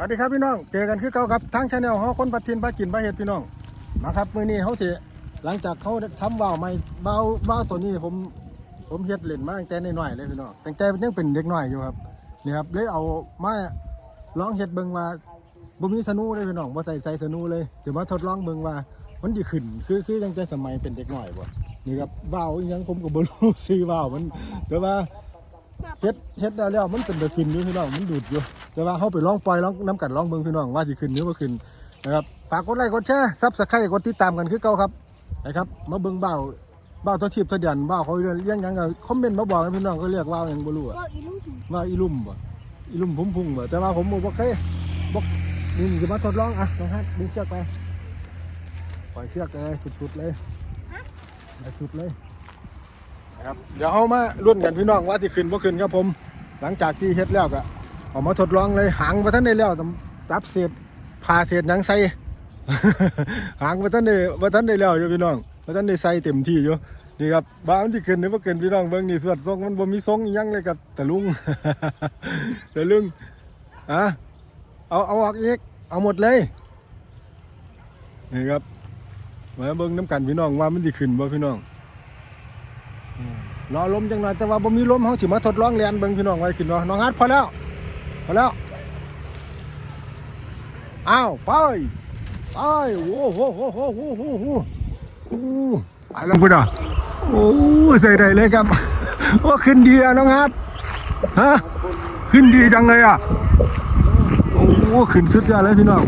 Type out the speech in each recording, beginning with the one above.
วัสดีครับพี่น้อง เจอกันคือเก่าครับทางชาแนลเฮาคนปัทินปัดกินปัดเห็ดพี่น้อง มาครับมื้อนี้เขาสิหลังจากเขาทำว่าวใหม่ว่าวว่าวตัวนี้ผม ผมเฮ็ดเล่นมาตั้งแต่น้อยๆเลยพี่น้องตั้งแต่ยังเป็นเด็กน้อยอยู่ครับนี่ครับเลยเอามาลองเฮ็ดเบิ่งว่าบ่มีสนูเลยพี่น้องบ่ใส่ใส่สนูเลยเดี๋ยวมาทดลองเบิ่งว่ามันสิขึ้นคือคือตั้งแต่สมัยเป็นเด็กน้อยบ่นี่ครับว่าวอีหยังผมก็บ่รู้ซื้อว่าวมันแต่ว่าเฮ็ดเฮ็ดแล้วแล้วมันเป็นตะขึ้นอยู่พี่น้องมันดูดอยู่ แต่ว่าเขาไปลองปล่อยลองน้ำกัดลองเบิ่งพี่น้องว่าสิขึ้นหรือบ่ขึ้นนะครับฝากกดไลค์กดแชร์ซับสไครต์กดติดตามกันคือเก่าครับนะครับมาเบิ่งเบ้าเบ้าตัวทิพย์ตัวเดียนเบ้าเขาเรียกหยังกันคอมเมนต์มาบอกกันพี่น้องเขาเรียกว่าหยังบ่รู้อะก็อีลูกว่าอีลุ่มบ่อีลุ่มพุ่มพุ่งบ่แต่ว่าผมบ่เคยบ่นี่สิมาทดลองอะน้องฮัทดึงเชือกไปปล่อยเชือกเลยสุดๆเลยไปสุดเลยครับเดี๋ยวเอามารุ่นกันพี่น้องว่าที่ขึ้นบ่ขึ้นครับผม หลังจากที่เฮ็ดแล้วก็ เอามาทดลองเลยหางมาท่านได้แล้วจับเศษผ่าเศษหนังใส่หางมาท่านได้มาท่านได้แล้วอยู่พี่น้องมาท่านได้ใส่เต็มที่อยู่นี่ครับบ้านที่ขึ้นนี่บ่ขึ้นพี่น้องเบิ่งนี่สวดทรงมันบ่มีทรงยังเลยกับตะลุงตะลุงอะเอาเอาออกอีกเอาหมดเลยนี่ครับมาเบิ่งน้ำกันพี่น้องว่ามันสิขึ้นบ่พี่น้องรอลมจังหน่อยแต่ว่าบ่มีลมเขาสิมาทดลองเรียนเบิ่งพี่น้องไว้ขึ้นเนาะน้องฮัดพอแล้ว พอแล้วอ้าวไปไปโอ้โหโหโหโหโหโหโอ้ไปแล้วพุ่นอะโอ้ใส่ได้เลยครับโอ้ขึ้นดีอะน้องฮัดฮะขึ้นดีจังเลยอะโอ้ขึ้นสุดยอดเลยพี่น้อง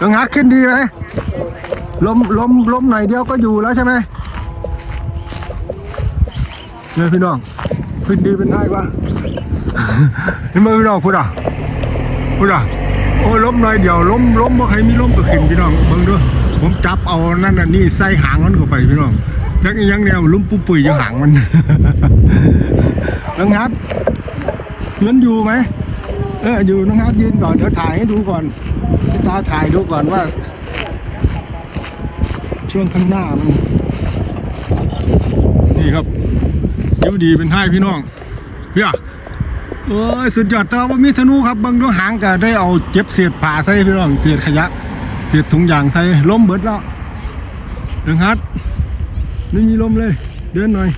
น้องฮัดขึ้นดีไหมลมลมลมหน่อยเดียวก็อยู่แล้วใช่ไหมเนี่ยพี่น้อง ขึ้นดีเป็นไงวะนี่มาพี่น้องพูดอะพูดอะโอ้ล้มหน่อยเดียวล้มล้มบ่ใครมีล้มก็ขึ้นพี่น้องเบิ่งดูผมจับเอานั่นน่ะนี่ใส่หางมันเข้าไปพี่น้องจักอีหยังแนวลุ่มปุ้ปุ๋ยอยู่หางมันน้องฮัทมันอยู่ไหมเอออยู่น้องฮัทยืนก่อนเดี๋ยวถ่ายให้ดูก่อนตาถ่ายดูก่อนว่า ช่วงข้างหน้ามันครับ ยิวดีเป็นให้พี่น้องเพี่ยโอ้ยสุดยอดแต่ว่ามีธนูครับบางดวงหางก็ได้เอาเก็บเศษผ่าใส่พี่น้องเศษขยะเศษถุงยางใส่ล้มเบิดแล้วเดินฮัดไม่มีลมเลย เดินหน่อย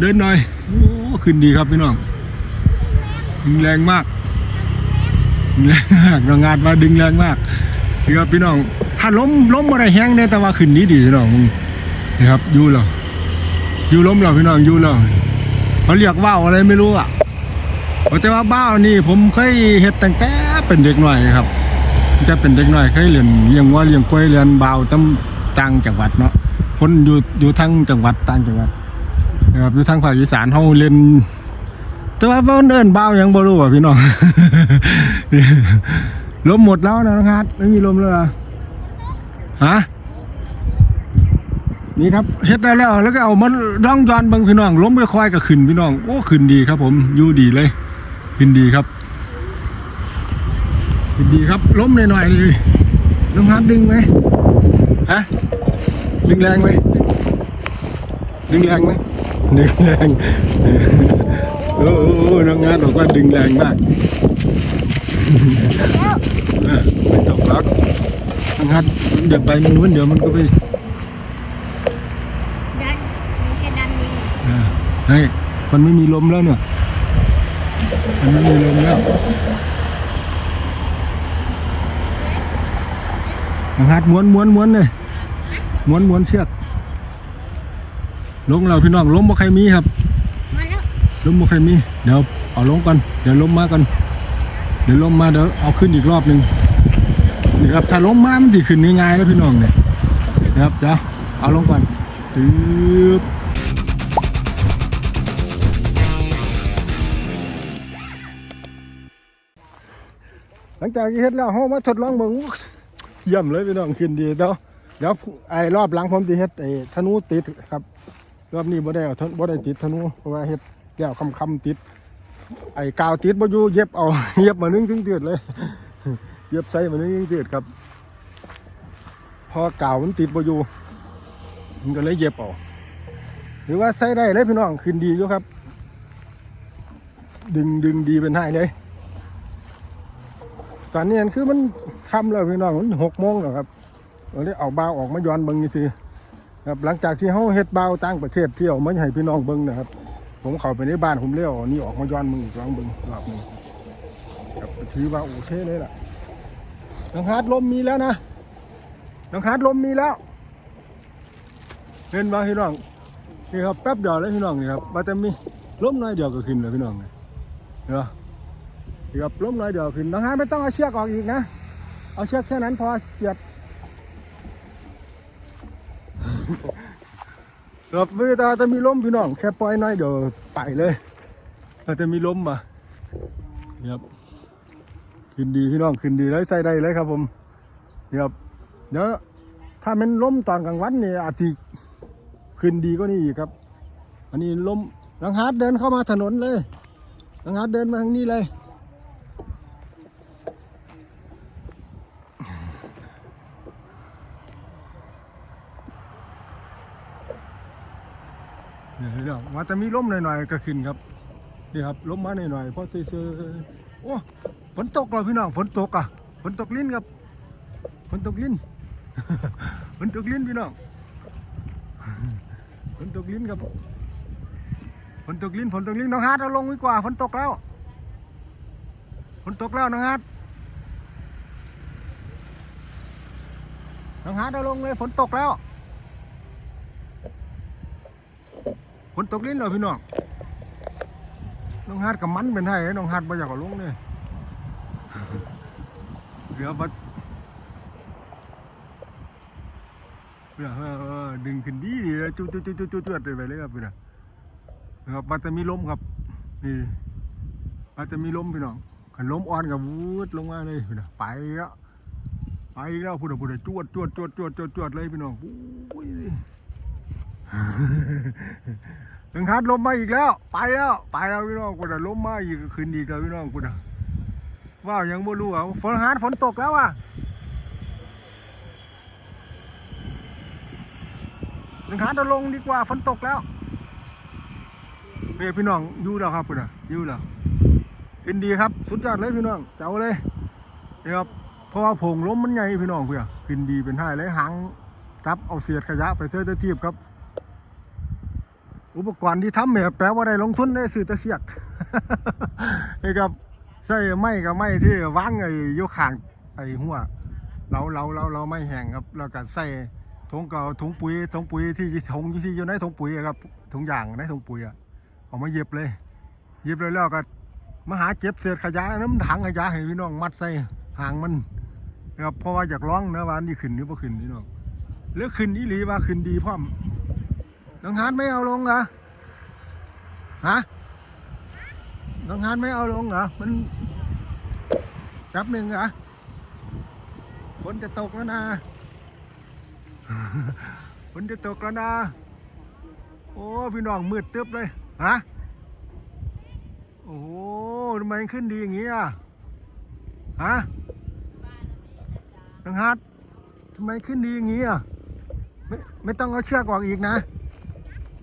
เดินหน่อยโอ้ขึ้นดีครับพี่น้องดึงแรงมากดึงแรงมากโรงงานมาดึงแรงมากนี่ครับพี่น้องถ้าล้มล้มอะไรแห้งเนี่ยแต่ว่าขึ้นนี้ดีพี่น้องนี่ครับยู่แล้ว อยู่ล้มแล้วพี่น้องอยู่แล้วเขาเรียกว่าวอะไรไม่รู้อะแต่ว่าบ้าวนี่ผมเคยเฮ็ดตั้งแต่เป็นเด็กหน่อยครับ จะเป็นเด็กหน่อยเคยเรียนเลี้ยงวัวเลี้ยงกล้วยเรียนบ่าวตั้งต่างจังหวัดเนาะคนอยู่อยู่ทั้งจังหวัดต่างจังหวัดนะครับอยู่ทางภาคอีสานเขาเรียนแต่ว่าเพิ่นเอิ้นบ่าวยังบ่รู้อะพี่น้องล้มหมดแล้วนะครับไม่มีลมแล้วล่ะฮะ นี่ครับเฮ็ดได้แล้วแล้วก็เอามันร่องย้อนบางพี่น้องล้มไปควายก็ขึ้นพี่น้องโอ้ขึ้นดีครับผมอยู่ดีเลยขึ้นดีครับขึ้นดีครับล้มหน่อยๆเลยน้องฮัทดึงไหมฮะดึงแรงไหมดึงแรงไหมดึงแรงโอ้โหน้องฮัทบอกว่าดึงแรงมากไม่ตกหรอกทางฮัดเดี๋ยวไปมันนู้นเดี๋ยวมันก็ไป ดันมีแค่ดันนี้ อ่า เฮ้ยมันไม่มีลมแล้วเนี่ย มันไม่มีลมแล้วทางฮัดม้วนม้วนม้วนเลยม้วนม้วนเชือกลงเราพี่น้องล้มบ่ใครมีครับล้มบ่ใครมี เดี๋ยวเอาลงก่อนเดี๋ยวล้มมาก่อนเดี๋ยวล้มมาเดี๋ยวเอาขึ้นอีกรอบหนึ่งนี่ครับถ้าล้มมามันจะขึ้นง่ายๆแล้วพี่น้องเนี่ยนะครับเดี๋ยวเอาลงก่อนตึ๊บ ลังจากที่เฮ็ดแล้วเฮามาทดลองเบิ่งเยี่ยมเลยพี่น้องขึ้นดีเดี๋ยวเดี๋ยวไอ้รอบหลังผมสิเฮ็ดไอ้ธนูติดครับ รอบนี้บ่ได้เอาบ่ได้ติดธนูเพราะว่าเฮ็ดแก้วคำๆติด ไอ้กาวติดบ่อยู่เย็บเอาเย็บมานึงถึงเตือดเลย เย็บใส่มานึงถึงเตือดครับพอกาวมันติดบ่อยู่มันก็เลยเย็บเอาหรือว่าใส่ได้เลยพี่น้องขึ้นดีอยู่ครับ ดึงดึงดีเป็นให้เลย ตอนนี้คือมันคำแล้วพี่น้องมันหกโมงแล้วครับเราได้เอาบาออกมาย้อนเบิ้งนี่สิครับหลังจากที่เขาเฮ็ดเบาต่างประเทศที่เอามาให้พี่น้องเบิ้งนะครับ ผมเข้าไปในบ้านผมเลี้ยวนี่ออกมาย้อนมึงอีกลองเบิ้งรอบนึงครับถือว่าโอเคเลยล่ะน้องฮาร์ดลมมีแล้วนะน้องฮาร์ดลมมีแล้ว เห็นบ่พี่น้องนี่ครับแป๊บเดียวเลยพี่น้องนี่ครับว่าแต่มีล้มน้อยเดียวก็ขึ้นเลยพี่น้องเนี่ยเห็นบ่ นี่ครับล้มน้อยเดี๋ยวขึ้นน้องฮาร์ดไม่ต้องเอาเชือกออกอีกนะ เอาเชือกแค่นั้นพอเกียดครับเวลาจะมีล้มพี่น้องแค่ปล่อยน้อยเดี๋ยวไปเลยถ้าจะมีล้มมาครับขึ้นดีพี่น้องขึ้นดีเลยใส่ได้เลยครับผมครับเดี๋ยวถ้ามันล้มตอนกลางวันเนี่ยอาจจะขึ้นดีก็นี่อีกครับ อันนี้ล้มลังฮาร์ดเดินเข้ามาถนนเลยลังฮาร์ดเดินมาทางนี้เลยเนี่ยพี่น้อง ว่าจะมีลมหน่อยๆก็ขึ้นครับนี่ครับลมมาหน่อยๆเพราะเซอๆโอ้ฝนตกเลยพี่น้องฝนตกอะฝนตกลิ้นครับฝนตกลิ้นฝนตกลิ้นพี่น้องฝนตกลิ้นครับฝนตกลิ้นฝนตกลิ้นน้องฮาร์ดเอาลงดีกว่าฝนตกแล้วฝนตกแล้วน้องฮาร์ดน้องฮาร์ดเอาลงเลยฝนตกแล้ว ฝนตกลิ้นเหรอพี่น้องน้องฮาดกับมันเป็นไห้น้องฮาดไม่อยากเอาลงเลยเดี๋ยวบัดเพื่อเออเออดึงขึ้นดีดีเลยจุดจุดจุดจุดจุดจุดไปเลยครับพี่น้องนะครับมันจะมีลมครับนี่มันจะมีลมพี่น้องขันลมอ่อนกับวูดลงมาเลยพี่น้องไปแล้วไปแล้วพูดพูดจวดจวดจวดจวดจวดจวดเลยพี่น้อง อุ้ยถึงคัดล้มมาอีกแล้ว ไปแล้ว ไปแล้วพี่น้องพูดลมมาอีกขึ้นอีกแล้วพี่น้องพูดว้าวยังไม่รู้อะฝนฮาร์ดฝนตกแล้วอะหนึ่งหาตะลงดีกว่าฝนตกแล้วเฮ้ยพี่น้องอยู่แล้วครับคุณอะอยู่แล้วเห็นดีครับ สุดยอดเลยพี่น้องเจ้าเลยนี่ครับเพราะว่าผงล้มมันใหญ่พี่น้องเพื่อเห็นดีเป็นไห้เลยหางจับเอาเศษขยะไปเสื้อตะทีบครับ อุปกรณ์ที่ทำเนี่ยแปลว่าได้ลงทุนได้ซื้อตะเสียกนี่ครับใส่ไม้กับไม้ที่วางไอ้ยกขางไอ้หัวเราเราเราเราไม่แห้งครับแล้วก็ใส่ถุงเก่าถุงปุ๋ยถุงปุ๋ยที่ถุงที่อยู่ในถุงปุ๋ยครับถุงยางในถุงปุ๋ยอะเอามาเย็บเลยเย็บเลยแล้วก็มาหาเจ็บเศษขยะน้ำถังขยะให้พี่น้องมัดใส่หางมันนะครับเพราะว่าอยากร้องนะว่าอันนี่ขึ้นหรือบ่ขึ้นพี่น้องหรือขึ้นอีหลีว่าขึ้นดีพร้อม น้องฮานไม่เอาลงเหรอฮะน้องฮานไม่เอาลงเหรอมันแป๊บหนึ่งเหรอฝนจะตกแล้วนะฝนจะตกแล้วนะโอ้พี่น้องมืดตึ๊บเลยฮะโอ้โหทำไมขึ้นดีอย่างนี้อะฮะนังฮัททำไมขึ้นดีอย่างนี้อะไม่ไม่ต้องเอาเชือกออกอีกนะ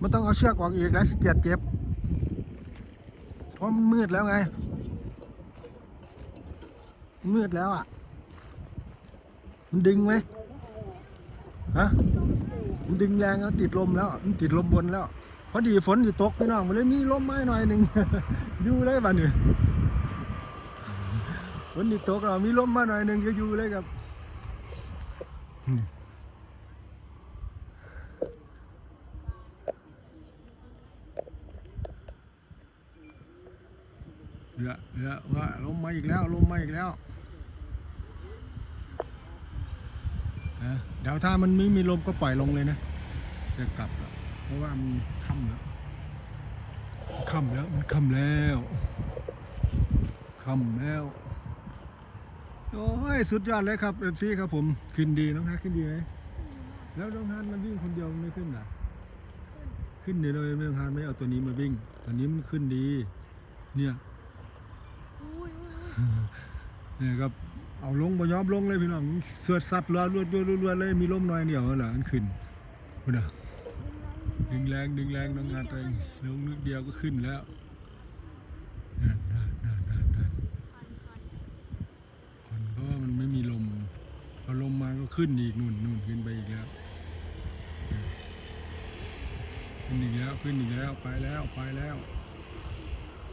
ไม่ต้องเอาเชือกออกอีกแล้วสิเจ็บเจ็บเพราะมันมืดแล้วไง มืดแล้วอะ มันดึงไหมฮะมันดึงแรงแล้วติดลมแล้ว มันติดลมบนแล้วพอดีฝนอยู่ตกพี่น้องมันเลยมีลมไม้หน่อยหนึ่งอยู่เลยบ้านนี่ฝนอยู่ตกเรามีลมมาหน่อยหนึ่งก็อยู่เลยครับ อืมเยวเดี๋ยวว่าลมมาอีกแล้วลมมาอีกแล้วเดี๋ยวถ้ามันไม่มีลมก็ปล่อยลงเลยนะจะกลับเพราะว่ามันค่ำแล้วค่ำแล้วมันค่ำแล้วค่ำแล้วโอ้ยสุดยอดเลยครับเอฟซีครับผมขึ้นดีน้องฮัทขึ้นดีไหมแล้วน้องฮัทมันวิ่งคนเดียวมันไม่ขึ้นหรอขึ้นดีเลยน้องฮัทไม่เอาตัวนี้มาวิ่งตัวนี้มันขึ้นดี เนี่ย นี่ก็เอาลงบ่ยอมลงเลยพี่น้องเสือดซัดรวดรวดรวดรวดเลยมีลมน้อยเดียวเหรออันขึ้นพุ่นอ่ดึงแรงดึงแรงน้องงานเองลงนิดเดียวก็ขึ้นแล้วคนเพราะมันไม่มีลมพอลมมาก็ขึ้นอีกนู่นนู่นขึ้นไปอีกแล้วขึ้นอีกแล้วขึ้นอีกแล้วไปแล้วไปแล้ว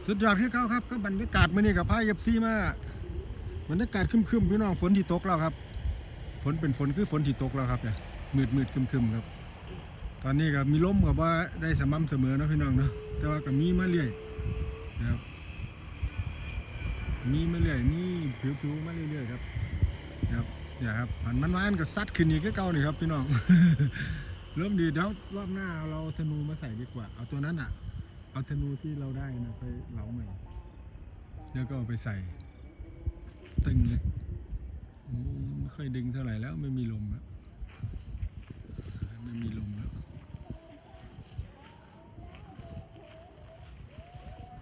สุดยอดที่เขาครับก็บรรยากาศมื่อนี้กับพายเอฟซีมาบรรยากาศครึมๆพี่น้องฝนที่ตกแล้วครับฝนเป็นฝนคือฝนที่ตกแล้วครับเนี่ยมืดมืดๆครึมครับ ตอนนี้ก็มีลมกับว่าได้สม่ำเสมอนะพี่น้องเนาะแต่ว่าก็มีมาเรื่อยนะครับมีมาเรื่อยมีผิวๆมาเรื่อยๆครับนะครับเนี่ยครับหันมันวานก็ซัดขึ้นอีกก็เก่าเลยครับพี่น้องเริ่มดีแล้วรอบหน้าเราธนูมาใส่ดีกว่า เอาตัวนั้นอะ เอาธนูที่เราได้นะไปเหลาใหม่แล้วก็เอาไปใส่ตึงเลยไม่ค่อยดึงเท่าไหร่แล้วไม่มีลมแล้วไม่มีลมแล้ว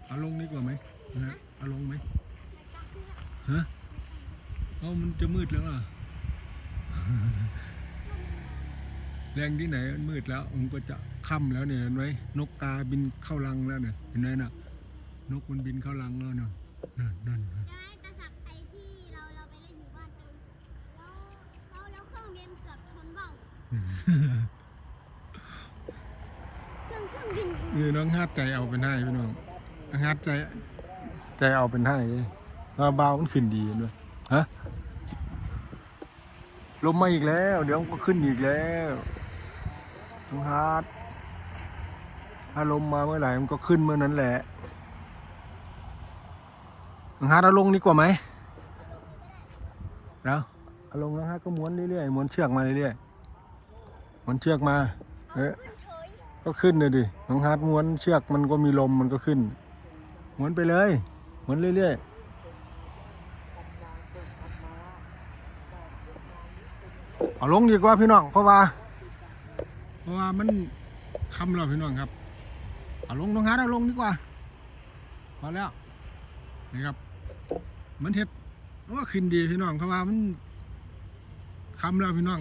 เอาลงดีกว่าไหมนะฮะเอาลงไหมฮะเอามันจะมืดแล้วอะ แรงที่ไหนมันมืดแล้วมันก็จะค่ำแล้วเนี่ยเห็นไหมนกกาบินเข้ารังแล้วเนี่ยเห็นไหมน่ะ นกมันบินเข้ารังแล้วเนาะนั่นนั่นนั่นจะให้ตาสักไอ้ที่เราเราไปเล่นหมู่บ้านกันแล้วแล้วแล้วเครื่องบินเกือบชนเบ้าเครื่องเครื่องบินนี่น้องฮาดใจเอาเป็นให้พี่น้องน้องฮาดใจใจเอาเป็นให้เราเบามันขึ้นดีด้วยฮะลมมาอีกแล้ว เดี๋ยวมันก็ขึ้นอีกแล้ว น้องฮาดถ้าลมมาเมื่อไหร่มันก็ขึ้นเมื่อนั้นแหละน้องฮาดเอาลงดีกว่าไหมแล้วเอาลงน้องฮาดก็ม้วนเรื่อยๆม้วนเชือกมาเรื่อยๆม้วนเชือกมาเอ๊ะก็ขึ้นเลยดิน้องฮาร์ดม้วนเชือกมันก็มีลมมันก็ขึ้นม้วนไปเลยม้วนเรื่อยๆเอาลงดีกว่าพี่น้องเพราะว่า ราะว่ามันคำเราพี่น้องครับเอาลงน้องฮาเอาลงดีกว่าพอแล้วนี่ครับ มันเห็ดว่าขึ้นดีพี่น้องเพราะว่ามันคำแล้วพี่น้อง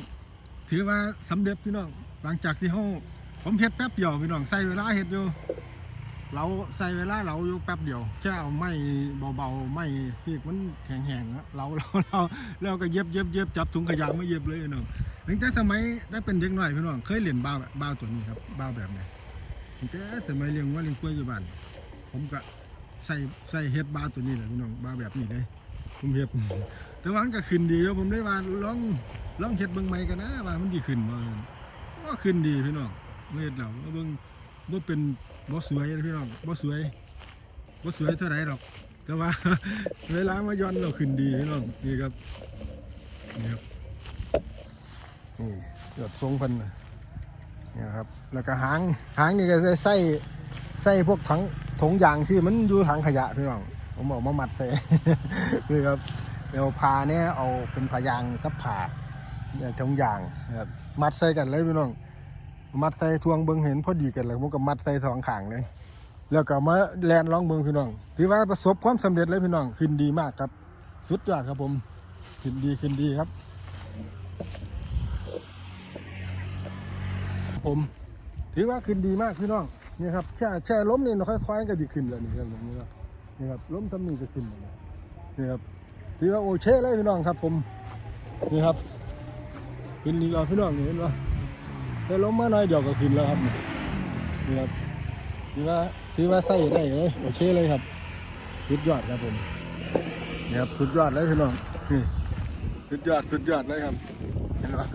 ถือว่าสำเร็จพี่น้อง หลังจากที่เขาผมเฮ็ดแป๊บเดียวพี่น้องใส่เวลาเฮ็ดอยู่เราใส่เวลาเราอยู่แป๊บเดียวแค่เอาไม้เบาๆไม้ที่มันแห้งๆเราเราเราเราก็เย็บเย็บเย็บจับถุงขยะมาเย็บเลยพี่น้อง ตั้งแต่สมัยได้เป็นเด็กหน้อยพี่น้องเคยเรียนบ้าวบ้าวตัวนี้ครับบ้าวแบบนี้ตั้งแต่สมัยเลี้ยงว่าเลี้ยงกล้วยอยู่บ้านผมก็ใส่ใส่เฮ็ดบ้าวตัวนี้แหละพี่น้องบ้าวแบบนี้เลยผมเฮ็ดแต่ว่ามันก็ขึ้นดีแล้วผมได้ว่าลองลองเฮ็ดเบิ่งใหม่กันนะว่ามันดีขึ้นบ่ก็ขึ้นดีพี่น้องเมื่อเราเบิ่งบ่เป็นบ่สวยพี่น้องบ่สวยบ่สวยเท่าไหร่หรอกแต่ว่าเวลามาย้อนเราขึ้นดีพี่น้องนี่ครับนี่ครับ นี่เกือบทรงพิ่นนี่ครับ แล้วก็หางหางนี่ก็ใส่ใส่ใส่พวกถังถงยางที่มันอยู่ถังขยะพี่น้องผมบอกมามัดใส่นี่ครับเอาผาเนี่ยเอาเป็นผายางกับผาเนี่ยถงยางนะครับมัดใส่กันเลยพี่น้องมัดใส่ทวงเบิงเห็นพอดีกันเลยผมก็มัดใส่สองขางเลย แล้วก็มาแลนร้องเบิงพี่น้องถือว่าประสบความสำเร็จเลยพี่น้องขึ้นดีมากครับ สุดยอดครับผมขึ้นดีขึ้นดีครับ ผม ถือว่าขึ้นดีมากพี่น้องนี่ครับแช่แช่ล้มนี่เราค่อยๆก็ดีขึ้นแล้วนี่ครับนี่ครับนี่ครับล้มทำนี่ก็ขึ้นแล้วนี่ครับถือว่าโอเช่เลยพี่น้องครับ ผมนี่ครับขึ้นดีแล้วพี่น้องเห็นปะได้ล้มมาหน่อยเดียวก็ขึ้นแล้วครับนี่ครับถือว่าถือว่าใส่ได้เลยโอเคเลยครับสุดยอดครับผมนี่ครับสุดยอดเลยพี่น้องนี่สุดยอดสุดยอดเลยครับเห็นปะ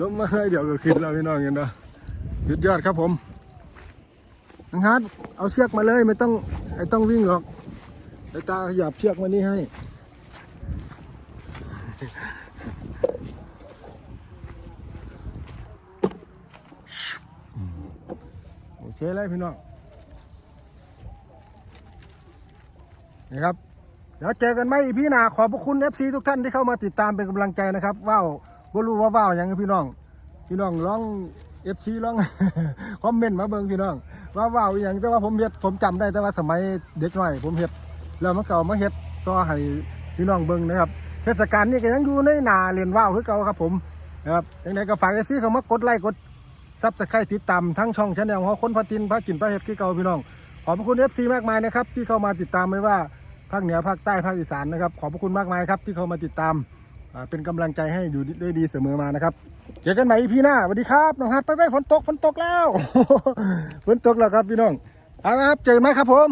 ล้มมาหน่อยเดี๋ยวก็ขึ้นแล้วพี่น้องเห็นะสุดยอดครับผมนังฮาร์เอาเชือกมาเลยไม่ต้องไอ้ต้องวิ่งหรอกไอ้ตาขยับเชือกมานี่ให้โอเคเลยพี่น้องนี่ครับเดี๋ยวเจอกันไหมพี่นาขอบพระคุณ FC ทุกท่านที่เข้ามาติดตามเป็นกำลังใจนะครับว้าว ว่ารู้ว่าว้าวยังไงพี่น้อง พี่น้องลอง FC ลองคอมเมนต์มาเบิ่งพี่น้อง ว่าว้าวอย่างแต่ว่าผมเฮ็ดผมจำได้แต่ว่าสมัยเด็กหน้อย ผมเฮ็ดแล้วมันเก่ามาเฮ็ดต่อให้พี่น้องเบิ่งนะครับเทศกาลนี้ก็ยังอยู่ในหนาเรียนว้าวคือเก่าครับผมนะครับยังไงก็ฝาก FC เข้ามากดไลค์กดซับสไครต์ติดตามทั้งช่องชาแนลของคนพัทินพระกินพระเห็ดคือเก่าพี่น้องขอบคุณเอฟซีมากมายนะครับที่เข้ามาติดตามไม่ว่าภาคเหนือภาคใต้ภาคอีสานนะครับขอบคุณมากมายครับที่เข้ามาติดตาม เป็นกำลังใจให้อยู่ได้ดีเสมอมานะครับเจอกันใหม่อีพีหน้าสวัสดีครับน้องฮัทไปไปฝนตกฝนตกแล้วฝนตกแล้วครับพี่น้องเอาครับเจอกันไหมครับผม